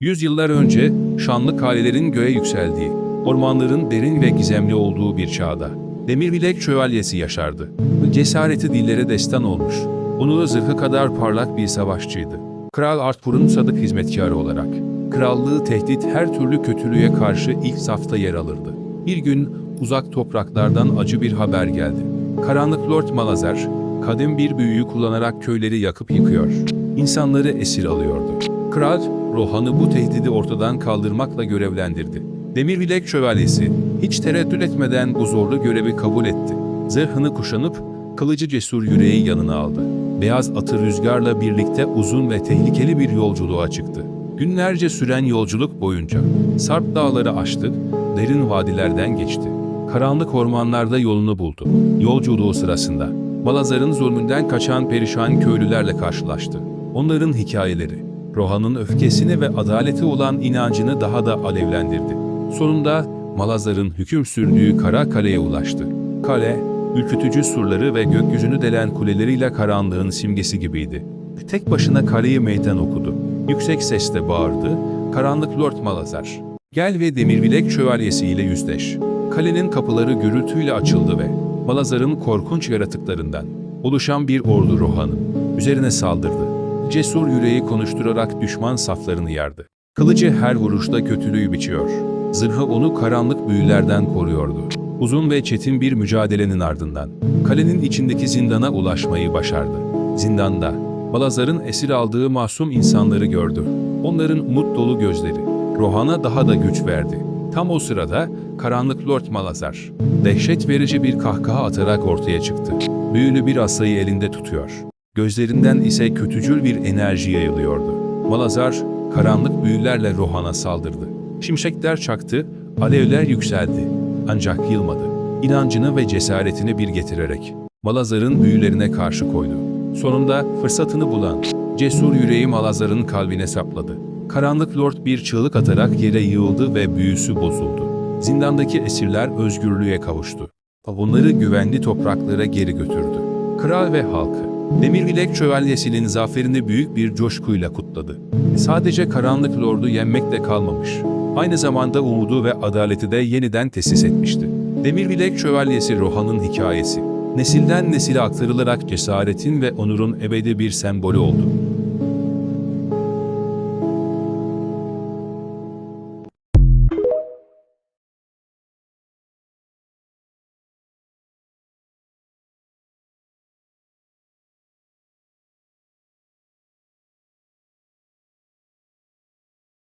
Yüzyıllar önce şanlı kalelerin göğe yükseldiği, ormanların derin ve gizemli olduğu bir çağda Demirbilek şövalyesi yaşardı. Cesareti dillere destan olmuş. Onuru zırhı kadar parlak bir savaşçıydı. Kral Arthur'un sadık hizmetkarı olarak. Krallığı tehdit her türlü kötülüğe karşı ilk safta yer alırdı. Bir gün uzak topraklardan acı bir haber geldi. Karanlık Lord Malazar, kadim bir büyüyü kullanarak köyleri yakıp yıkıyor. İnsanları esir alıyordu. Kral, Rohan'ı bu tehdidi ortadan kaldırmakla görevlendirdi. Demirbilek Şövalyesi, hiç tereddüt etmeden bu zorlu görevi kabul etti. Zırhını kuşanıp, kılıcı cesur yüreği yanına aldı. Beyaz atı rüzgarla birlikte uzun ve tehlikeli bir yolculuğa çıktı. Günlerce süren yolculuk boyunca Sarp dağları aştı, derin vadilerden geçti. Karanlık ormanlarda yolunu buldu. Yolculuğu sırasında Malazar'ın zulmünden kaçan perişan köylülerle karşılaştı. Onların hikayeleri, Rohan'ın öfkesini ve adaleti olan inancını daha da alevlendirdi. Sonunda Malazar'ın hüküm sürdüğü Kara Kale'ye ulaştı. Kale, ürkütücü surları ve gökyüzünü delen kuleleriyle karanlığın simgesi gibiydi. Tek başına kaleyi meydan okudu. Yüksek sesle bağırdı, Karanlık Lord Malazar, gel ve Demirbilek Şövalyesiyle yüzleş. Kalenin kapıları gürültüyle açıldı ve Malazar'ın korkunç yaratıklarından oluşan bir ordu Rohan'ın üzerine saldırdı. Cesur yüreği konuşturarak düşman saflarını yardı. Kılıcı her vuruşta kötülüğü biçiyor. Zırhı onu karanlık büyülerden koruyordu. Uzun ve çetin bir mücadelenin ardından kalenin içindeki zindana ulaşmayı başardı. Zindanda Balazar'ın esir aldığı masum insanları gördü. Onların umut dolu gözleri Rohan'a daha da güç verdi. Tam o sırada karanlık Lord Malazar dehşet verici bir kahkaha atarak ortaya çıktı. Büyülü bir asayı elinde tutuyor. Gözlerinden ise kötücül bir enerji yayılıyordu. Malazar karanlık büyülerle Rohan'a saldırdı. Şimşekler çaktı, alevler yükseldi. Ancak yılmadı. İnancını ve cesaretini bir getirerek Malazar'ın büyülerine karşı koydu. Sonunda fırsatını bulan cesur yüreği Malazar'ın kalbine sapladı. Karanlık Lord bir çığlık atarak yere yığıldı ve büyüsü bozuldu. Zindandaki esirler özgürlüğe kavuştu. Onları güvenli topraklara geri götürdü. Kral ve halkı Demirbilek Şövalyesi'nin zaferini büyük bir coşkuyla kutladı. Sadece Karanlık Lord'u yenmekle kalmamış. Aynı zamanda umudu ve adaleti de yeniden tesis etmişti. Demirbilek Şövalyesi Rohan'ın hikayesi, nesilden nesile aktarılarak cesaretin ve onurun ebedi bir sembolü oldu.